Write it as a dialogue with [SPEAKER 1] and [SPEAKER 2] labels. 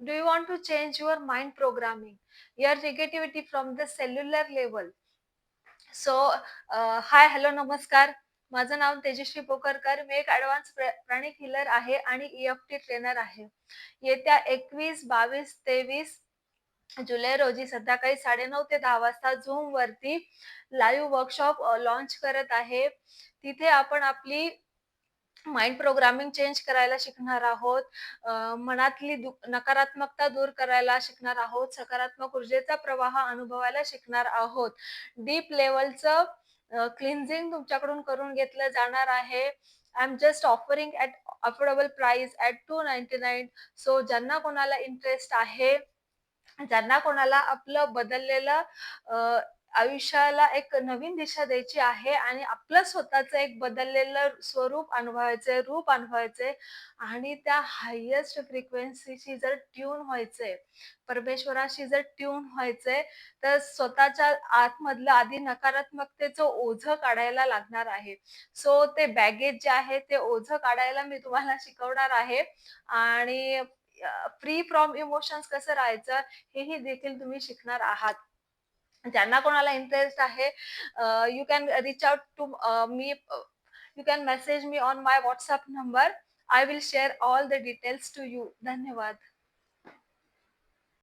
[SPEAKER 1] Do you want to change your mind programming, your negativity from the cellular level? So hi hello नमस्कार. माझं नाव तेजश्री पोकरकर मी एक advance प्राणिक healer आहे आणि E F T trainer आहे. येत्या एकवीस बावीस तेवीस जुलै रोजी संध्याकाळी साडेनऊ ते दहा वाजता झूम वरती लाईव्ह वर्कशॉप लॉन्च करत आहे. तिथे आपण आपली माइंड प्रोग्रामिंग चेंज करायला शिकणार आहोत. मनातली नकारात्मकता दूर करायला शिकणार आहोत. सकारात्मक ऊर्जेचा प्रवाह अनुभवायला शिकणार आहोत. डीप लेवलचं क्लिन्झिंग तुमच्याकडून करून घेतलं जाणार आहे. I am just offering at affordable price at two ninety nine so ज्यांना कोणाला इंटरेस्ट आहे ज्यांना कोणाला आपलं बदललेलं आयुष्याला एक नवीन दिशा द्यायची आहे आणि आपलं स्वतःच एक बदललेलं स्वरूप अनुभवायचंय रूप अनुभवायचंय आणि त्या हायेस्ट फ्रिक्वेन्सीशी जर ट्यून व्हायचंय परमेश्वराशी जर ट्यून व्हायचंय तर स्वतःच्या आतमधलं आधी नकारात्मकतेचं ओझं काढायला लागणार आहे. सो ते बॅगेज जे आहे ते ओझं काढायला मी तुम्हाला शिकवणार आहे आणि फ्री फ्रॉम इमोशन्स कसं राहायचं हेही देखील तुम्ही शिकणार आहात. ज्यांना कोणाला इंटरेस्ट आहे you can reach out to me you can message me on my WhatsApp number I will share all the details to you धन्यवाद.